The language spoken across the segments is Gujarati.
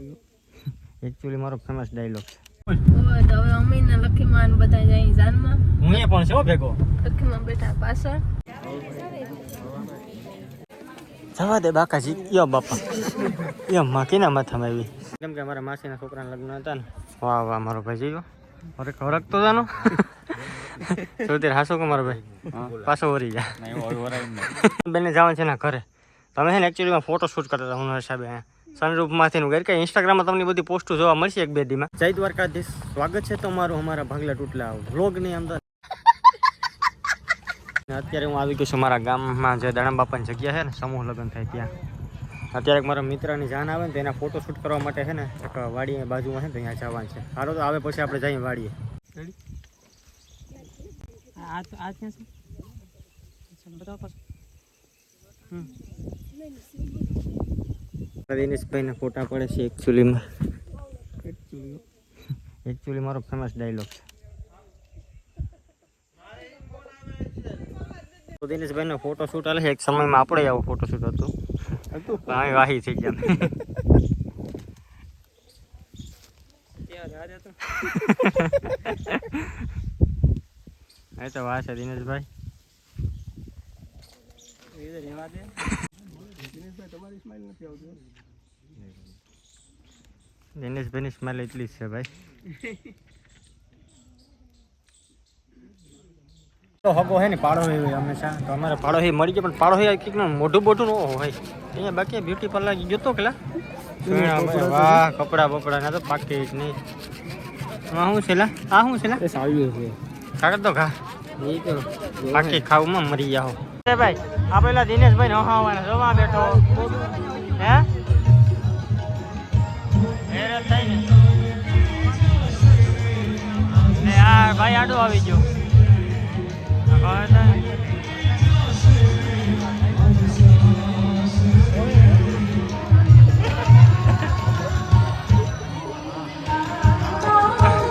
એકચ્યુઅલી મારો ફેમસ ડાયલોગ છે. તો હવે અમીને લખીમાં બધા જાય જાનમાં. હું એ પણ છે ભેગો. લખીમાં બેઠા પાછળ. જવા દે બાકાજી યો બાપા. યો માં કેના માથામાં આવી? કેમ કે મારા માસીના છોકરાના લગ્ન હતા ને. વાહ વાહ મારો ભાઈ જઈયો અરે ખોરકતો જાનો. સૌથી હાસો કે ભાઈ. પાછો વરી જા. બેને જવાનું છે ના ઘરે. તમે છે ને એકચ્યુઅલીમાં ફોટો શૂટ કરતા હતા હું હિસાબે સનરૂપમાંથી નું કે ઇન્સ્ટાગ્રામમાં તમને બધી પોસ્ટો જોવા મળશે એક બે દીમાં. જય દ્વારકાધીશ. સ્વાગત છે તમારું અમારા ભાગલા તૂટલા વ્લોગની અંદર. અત્યારે હું આવી ગયો છું મારા ગામમાં જે દાણા બાપાની જગ્યા છે ને, સમૂહ લગ્ન થાય ત્યાં. અત્યારે મારા મિત્રની જાન આવે ને તો એના ફોટો શૂટ કરવા માટે છે ને, એક વાડી બાજુમાં છે ને ત્યાં જવાનું છે. સારું તો આવે પછી આપણે જઈએ વાડીએ. બતાવો દિનેશભાઈના ફોટા પડે છે એકચ્યુઅલીમાં એકચ્યુઅલી મારો ફેમસ ડાયલોગ છે. દિનેશભાઈનો ફોટો શૂટ હાલે છે. એક સમયમાં આપણે આવો ફોટો શૂટ હતું. પણ વાહી થઈ ગયા. એ તો વાહ છે દિનેશભાઈ. દિનેશભાઈની સ્મેલ એટલી જ છે ભાઈ. તો હગો હે ને પાડો હોય હંમેશા. તો અમારે પાડો હે મળી જાય પણ પાડો હે કંઈક મોઢું બોઢું ન હોય. અહીંયા બાકી બ્યુટી પાર્લર તો કેલા વાહ કપડા બપડા ના તો પાકી જ નહીં. આ શું છે લા? આ શું છે લા? કાગળ તો ખા બાકી ખાવું મરી જાઓ. એ ભાઈ આ પેલા દિનેશભાઈ ને હવાના જોવા બેઠો. હે? થાય ને ને આ ભાઈ આડો આવી ગયો. ઘર થાય.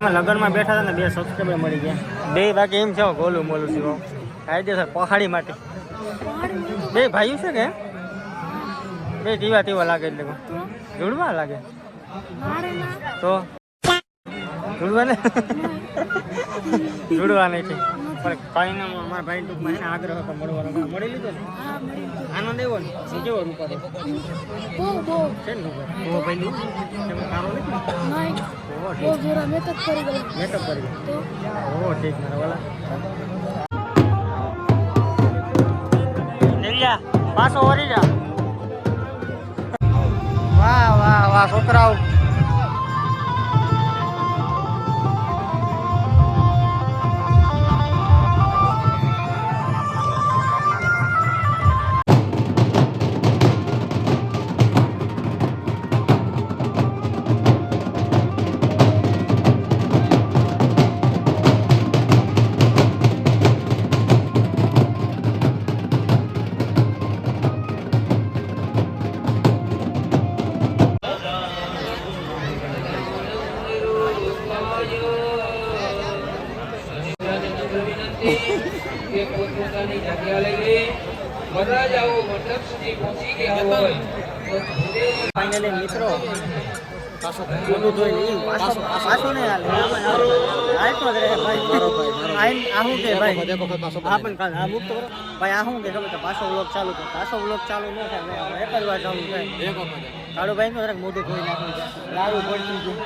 અમે લગ્નમાં બેઠા હતા ને બે સબસ્ક્રાઈબર મળી ગયા. બે બાકી એમ છે ગોલું મોલું છે કાયદેસર પહાડી માટે. બે ભાઈઓ છે કે બે ટીવા ટીવા લાગે એટલે જોડવા લાગે. તો? જોડવા જોડવાની નહીં છે. પણ કઈ ના મારા ભાઈ ટૂંકમાં છે આગ્રહ હતો મળવાનો મળી લીધો ને આનંદ એવો ને? શું કેવો રૂપો છે? ને રૂપો? ઓ ભાઈ તમે કારો મેકઅપ કરી ગયો. મેકઅપ કરી તો? ઓહો ઠીક. મારા વાલા. પાછો વળી જા. વાહ છોકરાઓ ફાઇનલી મિત્રો પાછો પાછો નહીં હાલે. આમાં જ રહે ભાઈ. મારો ભાઈ આઈન આ શું કે ભાઈ? આ કાલ આ મુક્ત કરો. ભાઈ આ કે? ગમે તો પાછો વ્લોગ ચાલુ કરો. પાછો વ્લોગ ચાલુ ન થાય. એક જ વાર ચાલુ થાય. કાળુ ભાઈ નું જરાક મોઢું ધોઈ નાખ્યું લારું પડતી ગયું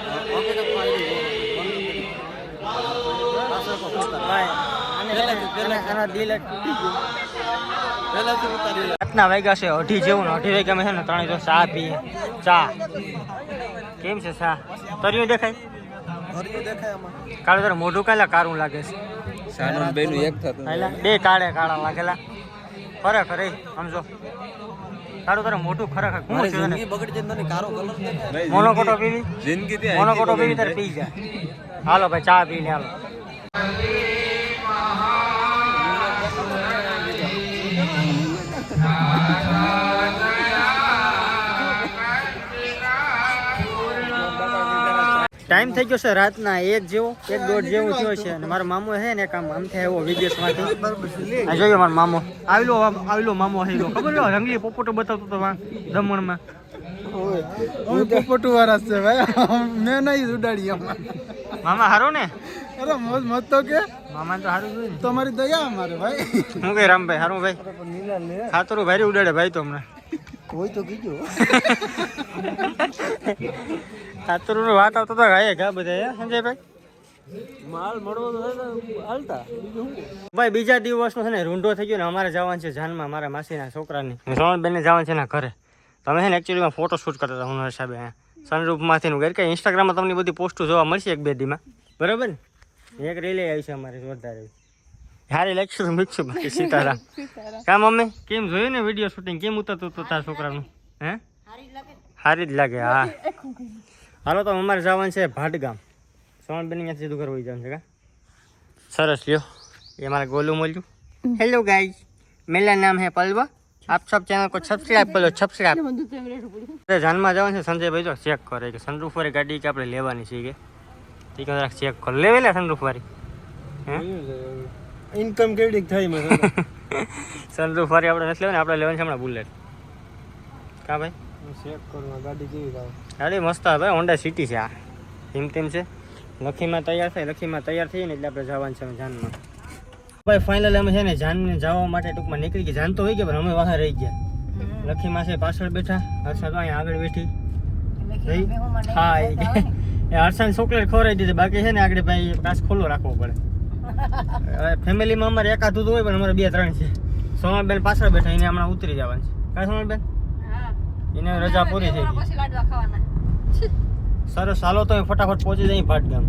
ભાઈ આના દિલ જ તૂટી ગયું. રાતના વાગ્યા છે? અઢી જેવું ને અઢી વાગ્યા છે ને ત્રણે જો ચા પીએ. ચા. કેમ છે ચા? તર્યું દેખાય? કાળું તારે મોઢું કાલા કારું લાગે છે. બે કાળે કાળા લાગેલા. ખરેખર સમજો કાળું તારે મોઢું ખરેખર કોણ છે? મોનોકોટો પીવી? મોનોકોટો પીવી તારે પી જાય હાલો ભાઈ ચા પી લે હાલો. ટાઈમ થઈ ગયો છે રાતના એક જેવો એક દોઢ જેવું થયો છે. અને મારો મામો છે ને કામ આમ થાય એવો વિદેશમાંથી આ જોયો મારો મામો. આવેલો આવેલો મામો આવેલો ખબર છે? રંગલી પોપોટો બતાવતો હતો દમણમાં. હું પોપટું વાળા છે ભાઈ. મેં નહીં ઉડાડી મામા હારો ને? અરે મોજ મોજ તો કે. મામા તો હારું જોયું તમારી દયા અમારે ભાઈ. હું કઈ રામભાઈ હારું ભાઈ. ખાતરું ભાઈ ઉડાડે ભાઈ તો હમણાં. કોઈ તો કીધું ખાતરું નું વાત આવતો તો ગાયે ઘા બધા સંજયભાઈ? માલ મળવો હાલતા. ભાઈ બીજા દિવસનો છે ને રૂંઢો થઈ ગયો ને અમારે જવાનું છે જાનમાં મારા માસીના છોકરાની. સોનલબેનને જવાનું છે એના ઘરે. તમે છે ને એકચ્યુઅલીમાં ફોટો શૂટ કરતા હતા હું હિસાબે સનરૂપમાંથી ગઈ કે ઇન્સ્ટાગ્રામમાં તમને બધી પોસ્ટો જોવા મળશે એક બે દીમાં? બરાબર ને? એક રેલી આવી છે અમારે જોરદાર એવી. હારી લાગશું તો મૂકશું બાકી સીતારામ કા મમ્મી કેમ જોયું ને વિડીયો શૂટિંગ કેમ ઉતરતું હતું તારા છોકરાનું હે સારી જ લાગે હા હાલો તો અમારે જવાનું છે ભાટગામ સોનલબેન અહીંયાથી સીધું ઘર વહી જવાનું છે કા સરસ લ્યો ये हमारा गोलू मोलू हेलो गाइस मेरा नाम है पलवा आप सब चैनल को सब्सक्राइब કરો સબસ્ક્રાઇબ જાનમાં જવાનું છે સંજયભાઈ જો ચેક કરે કે સનરૂફ વાળી ગાડી કે આપણે લેવાની છે કે ઠીક છે જરાક ચેક કર લેવે લે સનરૂફ વાળી હે ઇન્કમ કેવી થાય મેં સનરૂફ ફરી આપણે નથી લેવાની આપણે લેવાની છે હમણાં બુલેટ કા ભાઈ? ચેક કરવા ગાડી કેવી આવે ગાડી મસ્ત આવે ભાઈ હોન્ડા સિટી છે આ. ટીમ ટીમ છે. લખીમાં તૈયાર થાય લખીમાં તૈયાર થઈએ ને એટલે આપણે જવાનું છે જાનમાં. ભાઈ ફાઇનલ અમે છે ને જાનને જવા માટે ટૂંકમાં નીકળી ગયા. જાન તો હોય ગયા પણ અમે વાહે રહી ગયા. લખીમાં છે પાછળ બેઠા. હર્ષદ અહીંયા આગળ બેઠી? હા એ હર્ષાને ચોકલેટ ખવડાવી દીધી. બાકી છે ને આગળ ભાઈ કાચ ખોલો રાખવો પડે. ફેમિલીમાં અમારે એકાદું હોય પણ અમારે બે ત્રણ છે. સોમાબેન પાછળ બેઠા એને હમણાં ઉતરી જવાનું છે. કા સોમાબેન એને રજા પૂરી થઈ ગઈ. સરસ ચાલો તો ફટાફટ પહોંચી જાય ભાટગામ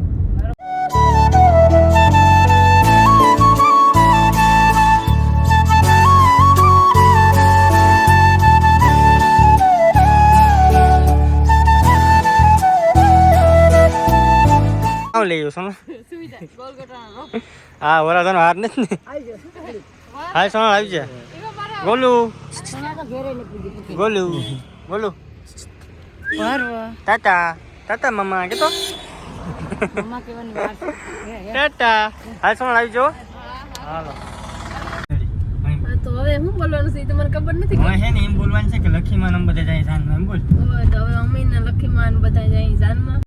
લઈ સોનો હા વરાધાનો હાર નથી ને. હા સોનો આવી જાય ગોલુ. ગોલુ ગોલુ. ટાટા તાતા મમ્મા કે તો? ટાટા. હાલ સોનો આવી જાઓ હાલો તો હવે હું બોલવાનું છે? તમને ખબર નથી હવે છે ને એમ બોલવાનું છે કે લખીમાં નંબર બધા જાય જાનમાં એમ બોલ. તો હવે અમે લખીમાં બધા જાય જાનમાં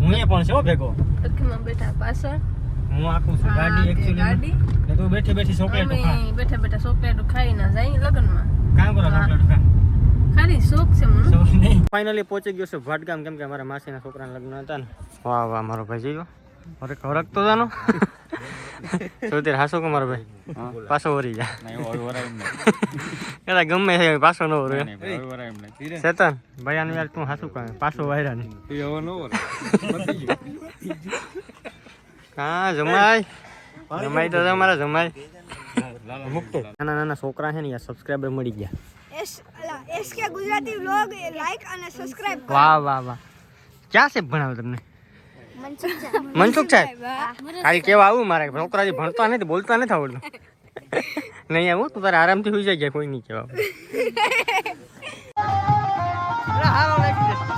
હું એ પણ છે હો ભેગો. લખીમાં બેઠા પાછળ. હું આખું છું. ગાડી એક્ચ્યુઅલી ગાડી. ને તું બેઠી બેઠી ચોકલેટ ખા બેઠા બેઠા ચોકલેટ ખાઈ ના જાય લગનમાં. કામ કરો ચોકલેટ ખા ખાલી શોખ છે મને. ફાઇનલી પહોંચી ગયો છે. ભાટગામ કેમ કે અમારા માસીના છોકરાના લગ્ન હતા ને. વાહ વાહ મારો ભાઈ જીવો અરે ખોરાકતો જાનો સૌથી હાસો કો મારો ભાઈ? પાછો વરી જા કદા ગમે છે પાછો ન વરે. ચેતન ભાઈ આનું યાર તું હાસું કહે પાછો વાયરા નહીં. હા જમાય જમાય તો તમારા જમાય નાના નાના છોકરા છે ને યાર સબસ્ક્રાઇબર મળી ગયા. S SK Gujarati vlog like અને સબસ્ક્રાઇબ વાહ વાહ વાહ. ક્યાં છે ભણાવે તમને? મનસુખ સાહેબ ખાલી કેવા આવું મારે? છોકરા જે ભણતા નથી બોલતા નથી આવડતું. નહીં આવું? તું તારે આરામથી સુઈ જાય કોઈ નહીં કેવા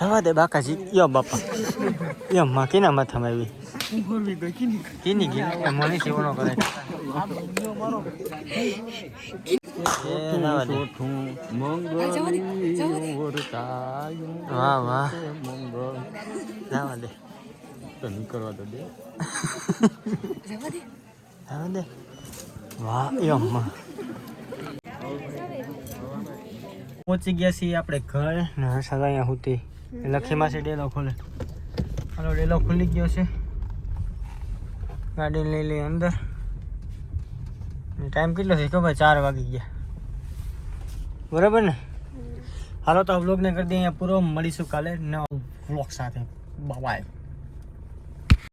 જવા દે બાકાજી યો બાપા. યો માં કેના માથામાં આવી? કીની ગઈ મને સેવનો કરે દે. વાહ વાહ જવા દે જવા દે વાહ એ અમ્મા પહોંચી ગયા છીએ આપણે ઘર ને હર્ષદ અહીંયા સુધી. લખીમાં છે ડેલો ખોલે. હાલો ડેલો ખુલી ગયો છે. ગાડી લઈ લઈ અંદર. ટાઈમ કેટલો છે? ખબર? ચાર વાગી ગયા. બરાબર ને? હાલો તો આ વ્લોગને કરી દઈએ અહીંયા પૂરો. મળીશું કાલે નવા બ્લોગ સાથે. બાય